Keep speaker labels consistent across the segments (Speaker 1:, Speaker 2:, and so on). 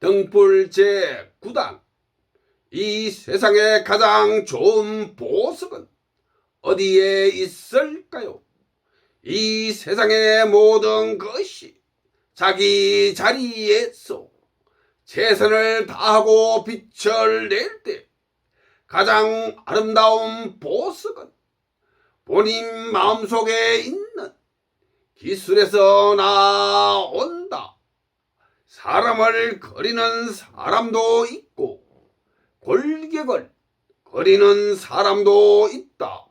Speaker 1: 등불 제9단 이 세상에 가장 좋은 보석은 어디에 있을까요? 이 세상의 모든 것이 자기 자리에서 최선을 다하고 빛을 낼 때 가장 아름다운 보석은 본인 마음속에 있는 기술에서 나온다. 사람을 거리는 사람도 있고 골격을 거리는 사람도 있다.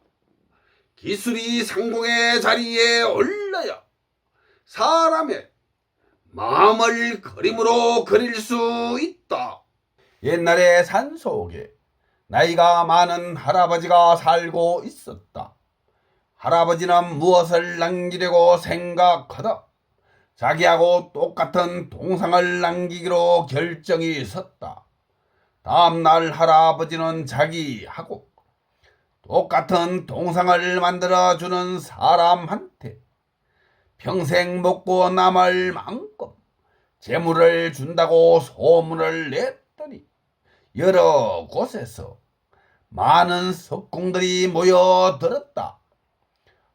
Speaker 1: 기술이 상공의 자리에 올라야 사람의 마음을 그림으로 그릴 수 있다.
Speaker 2: 옛날에 산 속에 나이가 많은 할아버지가 살고 있었다. 할아버지는 무엇을 남기려고 생각하다 자기하고 똑같은 동상을 남기기로 결정이 섰다. 다음날 할아버지는 자기하고 똑같은 동상을 만들어주는 사람한테 평생 먹고 남을 만큼 재물을 준다고 소문을 냈더니 여러 곳에서 많은 석공들이 모여들었다.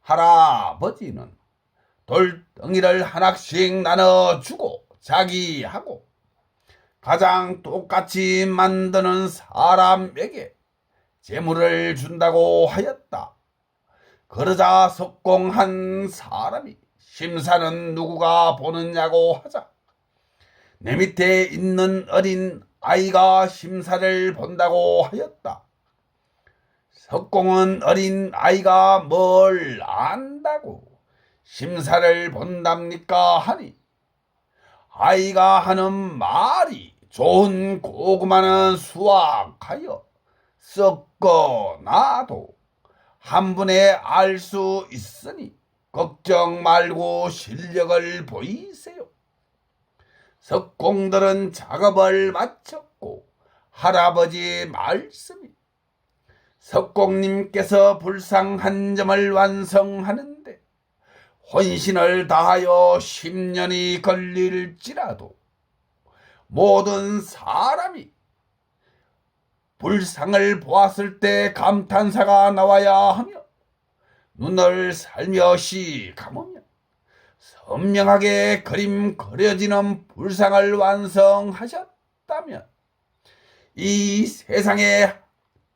Speaker 2: 할아버지는 돌덩이를 하나씩 나눠주고 자기하고 가장 똑같이 만드는 사람에게 재물을 준다고 하였다. 그러자 석공한 사람이 심사는 누구가 보느냐고 하자 내 밑에 있는 어린 아이가 심사를 본다고 하였다. 석공은 어린 아이가 뭘 안다고 심사를 본답니까 하니 아이가 하는 말이 좋은 고구마는 수확하여 썩고 나도 한 분에 알 수 있으니 걱정 말고 실력을 보이세요. 석공들은 작업을 마쳤고 할아버지 말씀이 석공님께서 불상 한 점을 완성하는 데 혼신을 다하여 10년이 걸릴지라도 모든 사람이 불상을 보았을 때 감탄사가 나와야 하며 눈을 살며시 감으면 선명하게 그림 그려지는 불상을 완성하셨다면 이 세상에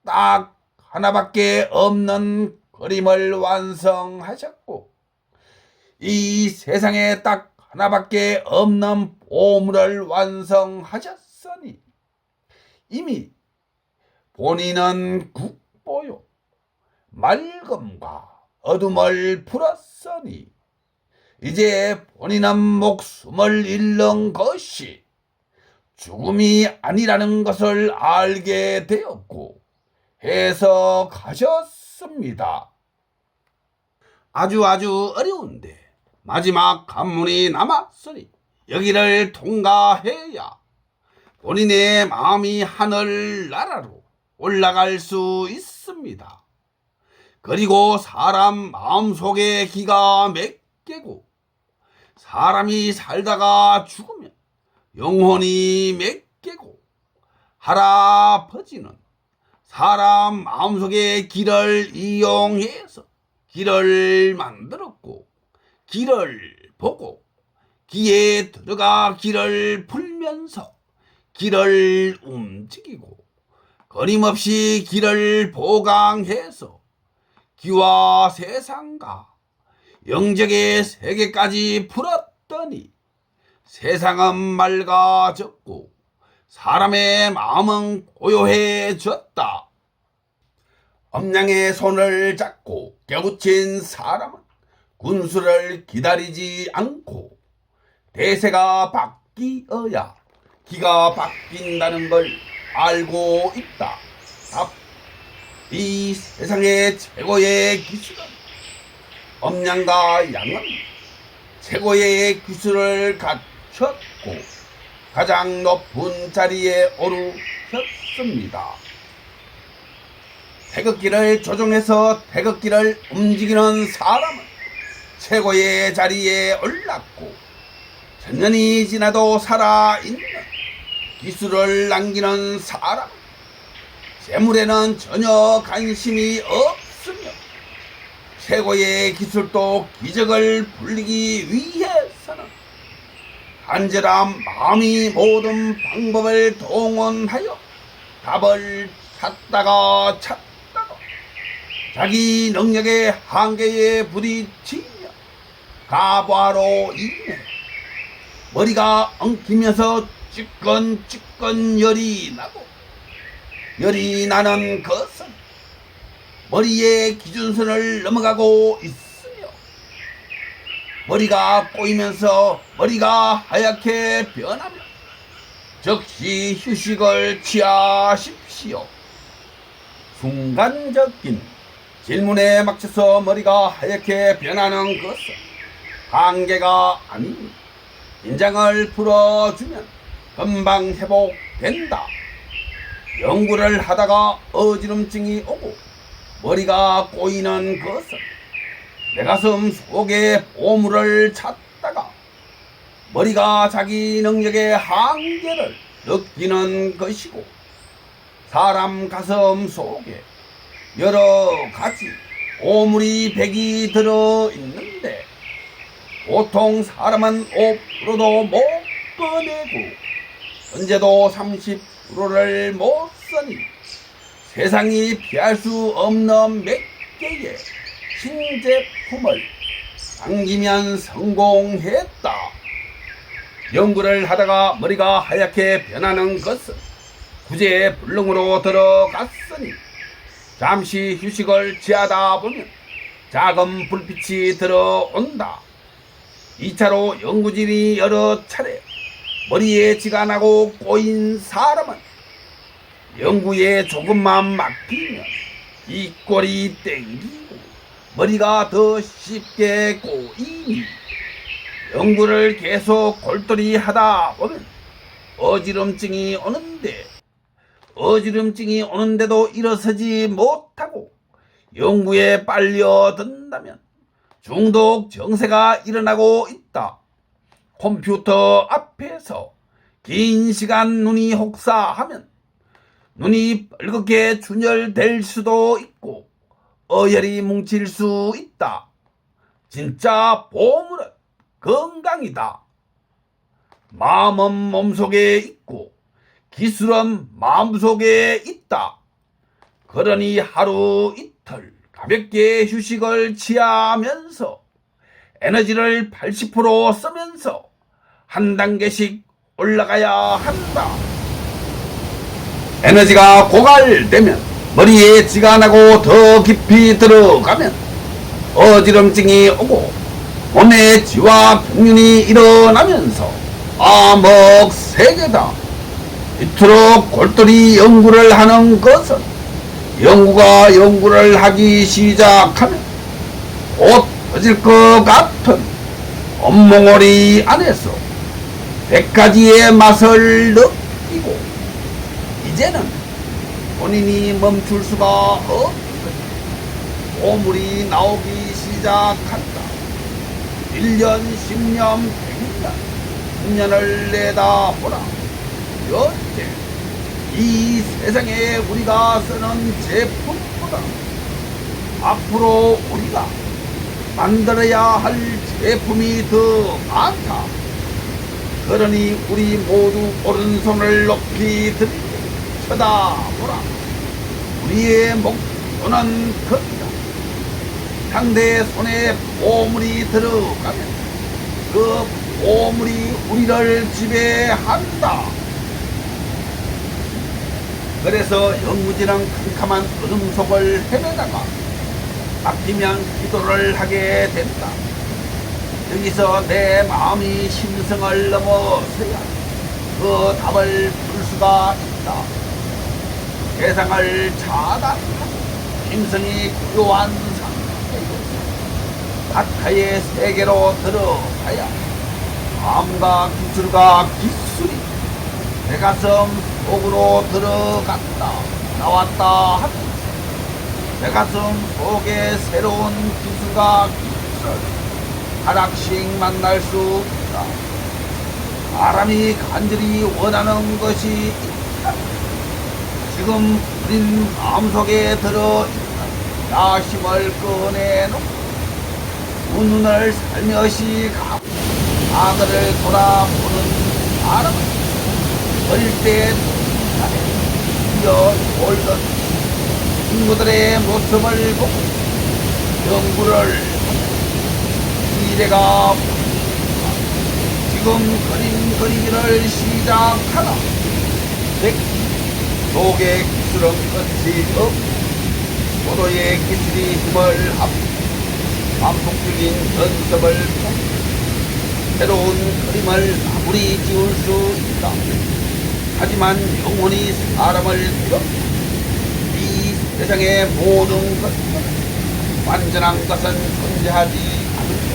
Speaker 2: 딱 하나밖에 없는 그림을 완성하셨고 이 세상에 딱 하나밖에 없는 보물을 완성하셨으니 이미 본인은 국보요 맑음과 어둠을 풀었으니 이제 본인은 목숨을 잃는 것이 죽음이 아니라는 것을 알게 되었고 해석하셨습니다. 아주 아주 어려운데 마지막 관문이 남았으니 여기를 통과해야 본인의 마음이 하늘 나라로 올라갈 수 있습니다. 그리고 사람 마음속에 기가 몇 개고 사람이 살다가 죽으면 영혼이 몇 개고 할아버지는 사람 마음속의 길을 이용해서 길을 만들었고 길을 보고 귀에 들어가 길을 풀면서 길을 움직이고 거림없이 길을 보강해서 기와 세상과 영적의 세계까지 풀었더니 세상은 맑아졌고 사람의 마음은 고요해졌다. 엄냥의 손을 잡고 깨우친 사람은 군수를 기다리지 않고 대세가 바뀌어야 기가 바뀐다는 걸 알고 있다. 답. 이 세상의 최고의 기술은 엄냥과 양은 최고의 기술을 갖췄고 가장 높은 자리에 오르셨습니다. 태극기를 조종해서 태극기를 움직이는 사람은 최고의 자리에 올랐고 천년이 지나도 살아있는 기술을 남기는 사람. 재물에는 전혀 관심이 없으며 최고의 기술도 기적을 불리기 위해서는 간절한 마음이 모든 방법을 동원하여 답을 찾다가 찾다가 자기 능력의 한계에 부딪히며 가바로 인해 머리가 엉키면서 찌끈찌끈 열이 나고 열이 나는 것은 머리의 기준선을 넘어가고 있으며 머리가 꼬이면서 머리가 하얗게 변하며 즉시 휴식을 취하십시오. 순간적인 질문에 맞춰서 머리가 하얗게 변하는 것은 한계가 아닙니다. 긴장을 풀어주면 금방 회복된다. 연구를 하다가 어지럼증이 오고 머리가 꼬이는 것은 내 가슴 속에 보물을 찾다가 머리가 자기 능력의 한계를 느끼는 것이고 사람 가슴 속에 여러 가지 보물이 백이 들어 있는데 보통 사람은 5%도 못 꺼내고 현재도 30%를 못 쓰니 세상이 피할 수 없는 몇 개의 신제품을 남기면 성공했다. 연구를 하다가 머리가 하얗게 변하는 것은 구제 불능으로 들어갔으니 잠시 휴식을 취하다 보면 작은 불빛이 들어온다. 2차로 연구진이 여러 차례 머리에 지가 나고 꼬인 사람은 연구에 조금만 막히면 이 꼴이 땡기고 머리가 더 쉽게 꼬이니 연구를 계속 골똘히 하다 보면 어지럼증이 오는데 어지럼증이 오는데도 일어서지 못하고 연구에 빨려든다면 중독 정세가 일어나고 있다. 컴퓨터 앞에서 긴 시간 눈이 혹사하면 눈이 빨갛게 준열될 수도 있고 어혈이 뭉칠 수 있다. 진짜 보물은 건강이다. 마음은 몸속에 있고 기술은 마음속에 있다. 그러니 하루 이틀 가볍게 휴식을 취하면서 에너지를 80% 쓰면서 한 단계씩 올라가야 한다. 에너지가 고갈되면 머리에 지가 나고 더 깊이 들어가면 어지럼증이 오고 몸에 지와 경련이 일어나면서 암흑세계다. 이토록 골똘히 연구를 하는 것은 연구가 연구를 하기 시작하면 곧 터질 것 같은 온몽오리 안에서 백 가지의 맛을 느끼고 이제는 본인이 멈출 수가 없으니 보물이 나오기 시작한다. 1년, 10년, 100년, 10년을 내다보라. 현재 이 세상에 우리가 쓰는 제품보다 앞으로 우리가 만들어야 할 제품이 더 많다. 그러니 우리 모두 오른손을 높이 들고 쳐다보라. 우리의 목표는 크다. 상대의 손에 보물이 들어가면 그 보물이 우리를 지배한다. 그래서 영무지랑 캄캄한 어둠 속을 헤매다가 막히면 기도를 하게 된다. 여기서 내 마음이 심성을 넘어서야 그 답을 풀 수가 있다. 세상을 차단하고 심성이 고요한 상태에서 가타의 세계로 들어가야 마음과 기술과 기술이 내 가슴 속으로 들어갔다. 나왔다. 하면서 내 가슴 속에 새로운 기술과 기술 하나씩 만날 수 있다. 사람이 간절히 원하는 것이 있다. 지금 우린 마음속에 들어 있는 야심을 꺼내놓고 두 눈을 살며시 감고 악을 돌아보는 사람은 어릴 때 뛰어 올던 친구들의 모습을 보고 연구를 미래가 지금 그림 그리기를 시작하나 백 속에 기술은 끝이 없 포도의 기술이 힘을 합 반복적인 연습을 통해 새로운 그림을 아무리 지울 수 있다 하지만 영원히 사람을 들어 이 세상의 모든 것은 완전한 것은 존재하지 않는다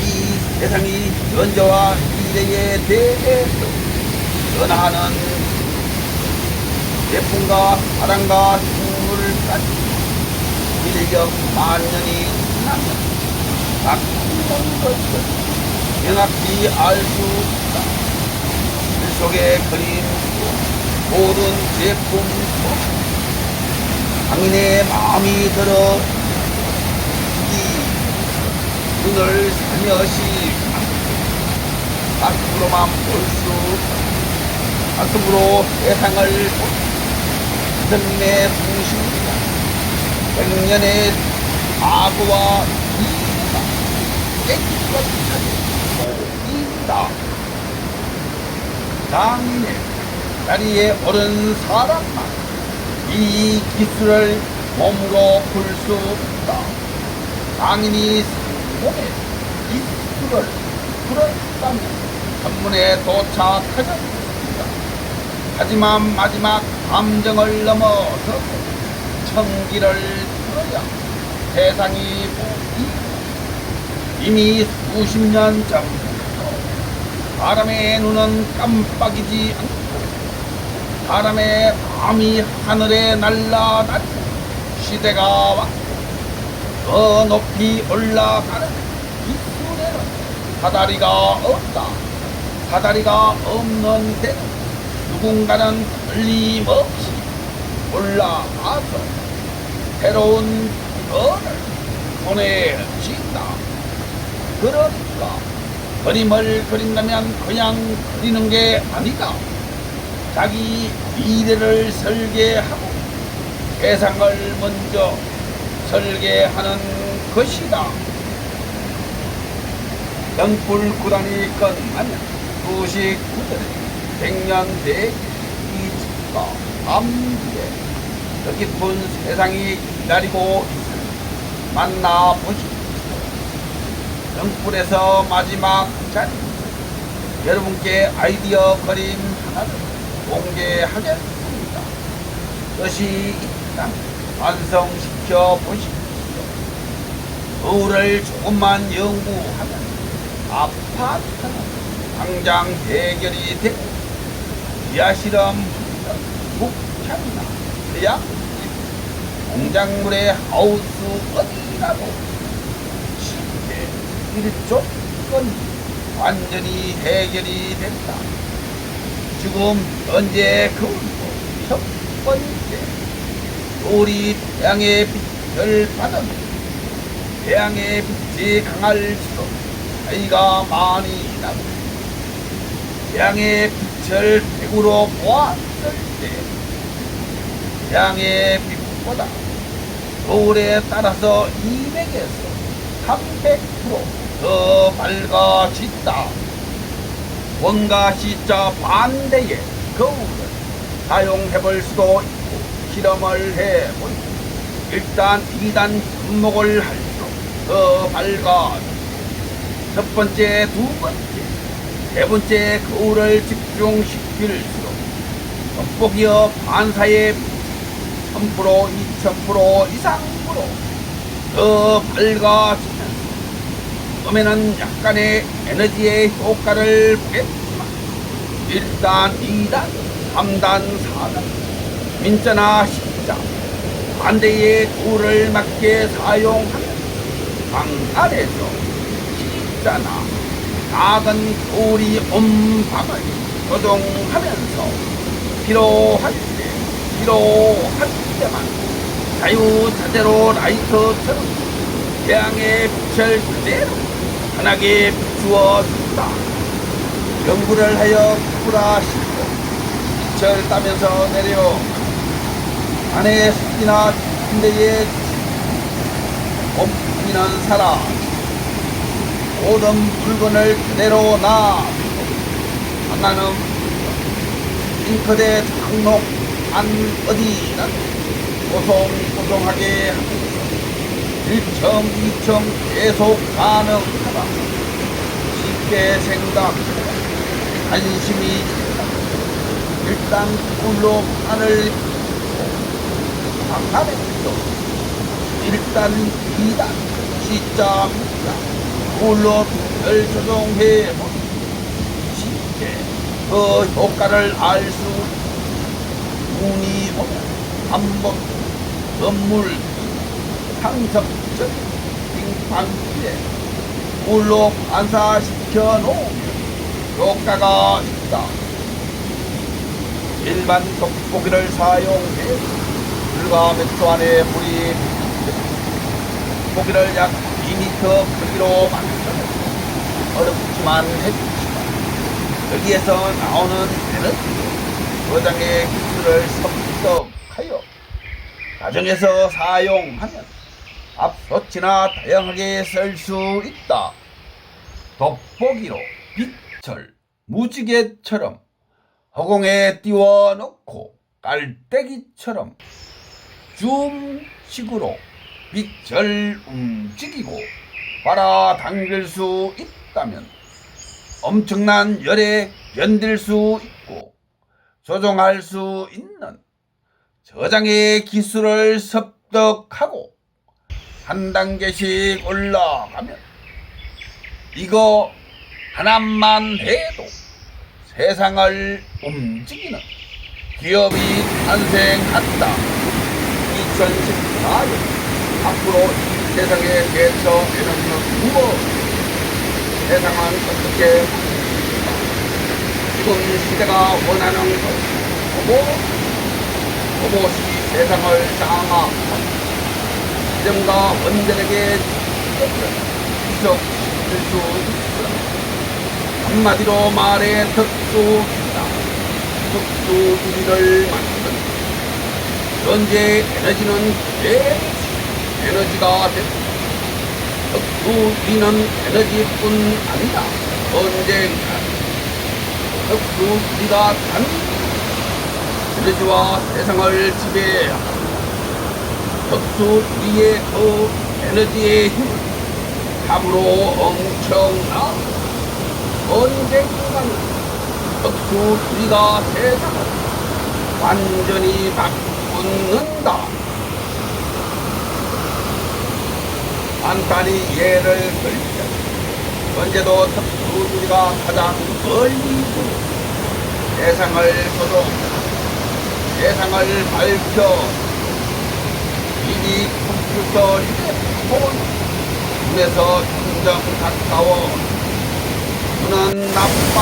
Speaker 2: 이 세상이 현재와 미래에 대해서 변화하는 예쁨과 사랑과 생물까지 인력 만 년이 지나면 바꾸는 것을 명확히 알 수 있다. 글 속의 그림, 모든 제품, 당인의 마음이 들어 이 눈을 살며시 가슴으로만 볼 수, 가슴으로 세상을 보 하느님의 풍신이다. 백년의 과거와 미래가 깨끗하게 보인다. 장인의 자리에 오른 사람만 이 기술을 몸으로 풀수 없다. 장인이 몸에 기술을 풀었다면 천문에 도착하였습니다. 하지만 마지막 감정을 넘어서 청기를 풀어야 세상이 보이 이미 수십 년 전 사람의 눈은 깜빡이지 않고 사람의 마음이 하늘에 날아다니고 시대가 왔고 더 높이 올라가는 기술에는 사다리가 없다. 사다리가 없는 데 누군가는 틀림없이 올라가서 새로운 별을 보내진다. 그러니까 그림을 그린다면 그냥 그리는 게 아니다. 자기 미래를 설계하고 세상을 먼저 설계하는 것이다. 연불 구단이 끝나면 수식 구들의 백년 대기 이집과 암기에 더 깊은 세상이 기다리고 있으니 만나보십시오. 등불에서 마지막 자리 여러분께 아이디어 그림 하나를 공개하겠습니다. 뜻이 있다면 완성시켜 보십시오. 거울을 조금만 연구하면 아파트는 당장 해결이 되고 지하실은 북향이나 대학 공작물의 하우스 어디라도 쉽게 일조건 완전히 해결이 된다. 지금 현재 그첫 번째 우리 태양의 빛을 받으면 태양의 빛이 강할수록 차이가 많이 나고 태양의 빛을 백으로 보았을 때 태양의 빛보다 거울에 따라서 200에서 300% 더 밝아진다. 원과 시자 반대의 거울을 사용해 볼 수도 있고 실험을 해보니 일단 2단 접목을 할수록 더 밝아 첫 번째, 두 번째, 세 번째 거울을 집중시킬수록 돋보기어 반사의 1000% 2000% 이상으로 더 밝아지면서 처음에는 약간의 에너지의 효과를 보겠지만 1단, 2단, 3단, 4단 민자나 십자 반대의 꿀을 맞게 사용하면 방 안에서 십자나 작은 우리 온 밤을 조종하면서 필요할 때 필요할 때만 자유자재로 라이터처럼 태양의 빛을 그대로 환하게 비추어 준다. 연구를 하여 풀어시고 빛을 따면서 내려 안에 숲이나 침대에 몸이는 살아 모든 물건을 그대로 놔 하나는 잉크대 장록 안 어디는 하면서 1층, 2층 계속 가능하다. 쉽게 생각, 관심이. 일단 꿀로 판을 방탄했어. 일단 2단, 시작입니다. 꿀로 별 조정해 보 쉽게 그 효과를 알 수 운이 오면 한번 건물 상석적 빙판길에 물로 반사시켜 놓으면 효과가 있다. 일반 돋보기를 사용해 불과 몇 초 안에 불이 돋보기를 약 2m 크기로 만들어 어렵지만 해주시다. 여기에서 나오는 에너지 저장의 기술을 습득하여 가정에서 사용하면 앞서치나 다양하게 쓸 수 있다. 돋보기로 빛을 무지개처럼 허공에 띄워놓고 깔때기처럼 줌식으로 빛을 움직이고 빨아당길 수 있다면 엄청난 열에 견딜 수 있고 조종할 수 있는 저장의 기술을 습득하고 한 단계씩 올라가면 이거 하나만 해도 세상을 움직이는 기업이 탄생한다. 2014년 앞으로 이 세상에 대처 에너지는 무엇? 세상은 어떻게 지금 시대가 원하는 것 로봇 로봇이 세상을 장악하고 시점과 원들에게 이적시킬 수 있어 한마디로 말해 특수기다. 특수기를 만든 현재 에너지는 내 에너지가 됐다 특수기는 에너지뿐 아니라 언젠가 특수기가 단 에너지와 세상을 지배 하고 특수기의 그 에너지의 힘은 참으로 엄청나. 언젠가는 특수기가 세상을 완전히 바꾼다. 간단히 예를 들면 언제도 특수기가 가장 멀리 세상을 조종 세상을 밝혀 이미 컴퓨터 휴대폰 눈에서 점점 가까워. 눈은 나빠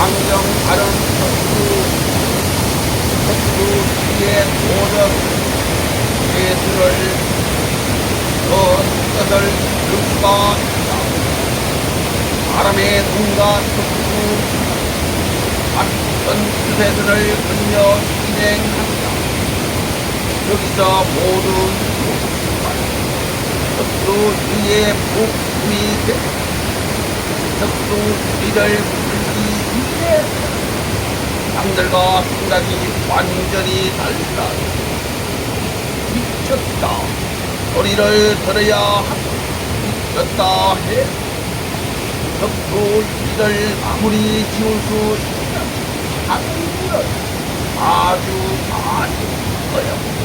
Speaker 2: 안경 다른 특수 특수기의 도전 예술을 더 뜻을 있다. 바람의 눈과 특수 같은 주세들을 그리며 진행한다 여기서 모두 특수위의 목숨이 돼. 특수위를 풀기 위해 남들과 생각이 완전히 달라. 미쳤다. 소리를 들어야 한다 미쳤다 해. 특수위를 마무리 지을 수 있다 하늘은 아주 아주 어렵다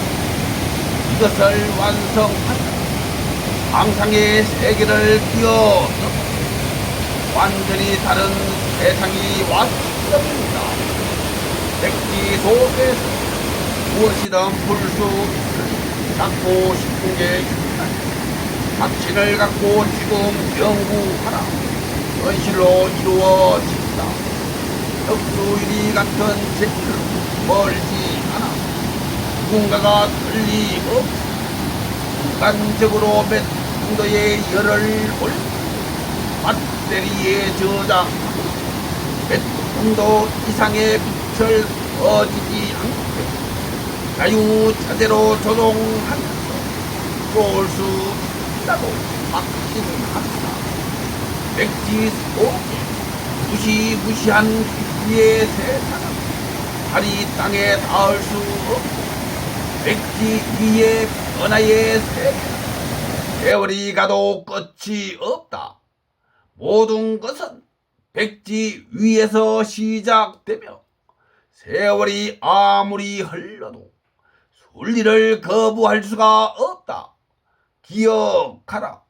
Speaker 2: 이것을 완성하자 상상의 세계를 뛰어 완전히 다른 세상이 왔습니다. 백지 속에서 무엇이든 볼수 있을 갖고 싶은 게 있다. 확신을 갖고 지금 연구하라. 현실로 이루어진다. 혁수유리 같은 제출은 멀지. 누군가가 틀림없이 순간적으로 몇 정도의 열을 올리고 배터리에 몇 정도 이상의 빛을 꺼지지 않게 자유자재로 조종하면서 쏠 수 있다고 확신한다. 백지 속에 무시무시한 기의 세상은 발이 땅에 닿을 수 없고 백지 위에 변화의 세계는 세월이 가도 끝이 없다. 모든 것은 백지 위에서 시작되며 세월이 아무리 흘러도 순리를 거부할 수가 없다. 기억하라.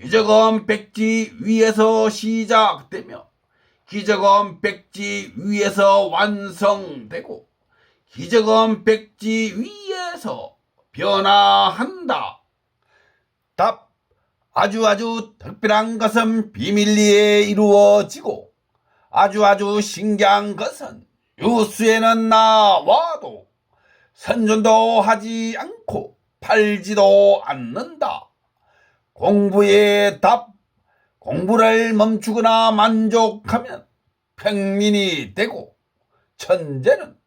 Speaker 2: 기적은 백지 위에서 시작되며 기적은 백지 위에서 완성되고 기적은 백지 위에서 변화한다. 답. 아주 아주 특별한 것은 비밀리에 이루어지고 아주 아주 신기한 것은 뉴스에는 나와도 선전도 하지 않고 팔지도 않는다. 공부의 답. 공부를 멈추거나 만족하면 평민이 되고 천재는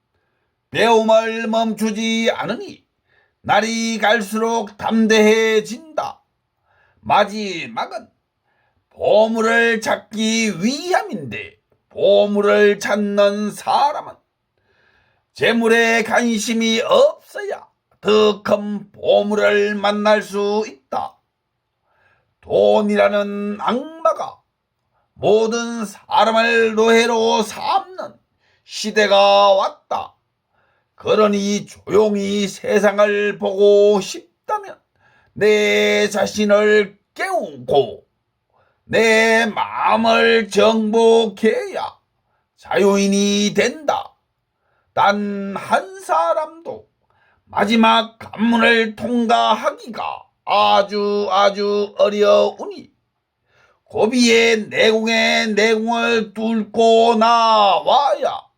Speaker 2: 배움을 멈추지 않으니 날이 갈수록 담대해진다. 마지막은 보물을 찾기 위함인데 보물을 찾는 사람은 재물에 관심이 없어야 더 큰 보물을 만날 수 있다. 돈이라는 악마가 모든 사람을 노예로 삼는 시대가 왔다. 그러니 조용히 세상을 보고 싶다면 내 자신을 깨우고 내 마음을 정복해야 자유인이 된다. 단 한 사람도 마지막 관문을 통과하기가 아주 아주 어려우니 고비의 내공의 내공을 뚫고 나와야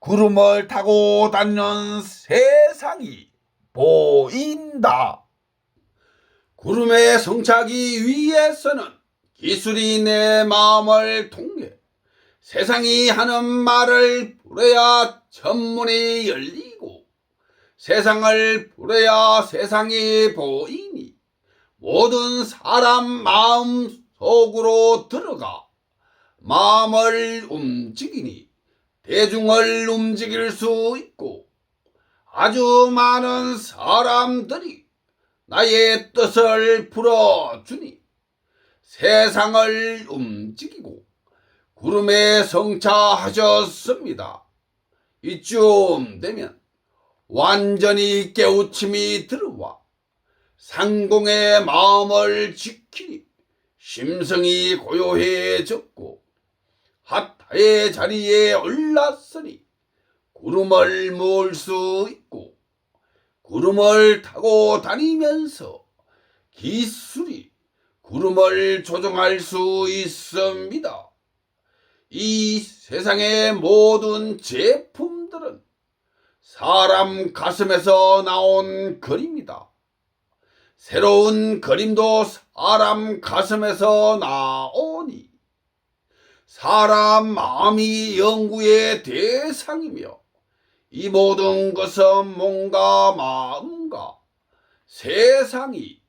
Speaker 2: 구름을 타고 다니는 세상이 보인다.
Speaker 1: 구름에 성차기 위해서는 기술이 내 마음을 통해 세상이 하는 말을 부려야 천문이 열리고 세상을 부려야 세상이 보이니 모든 사람 마음 속으로 들어가 마음을 움직이니 대중을 움직일 수 있고 아주 많은 사람들이 나의 뜻을 풀어주니 세상을 움직이고 구름에 성차하셨습니다. 이쯤 되면 완전히 깨우침이 들어와 상공의 마음을 지키니 심성이 고요해졌고 핫 타의 자리에 올랐으니 구름을 모을 수 있고 구름을 타고 다니면서 기술이 구름을 조종할 수 있습니다. 이 세상의 모든 제품들은 사람 가슴에서 나온 그림이다. 새로운 그림도 사람 가슴에서 나오니 사람 마음이 연구의 대상이며 이 모든 것은 몸과 마음과 세상이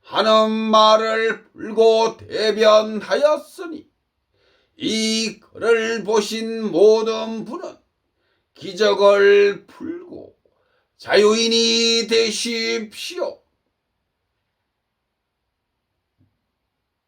Speaker 1: 하는 말을 풀고 대변하였으니 이 글을 보신 모든 분은 기적을 풀고 자유인이 되십시오.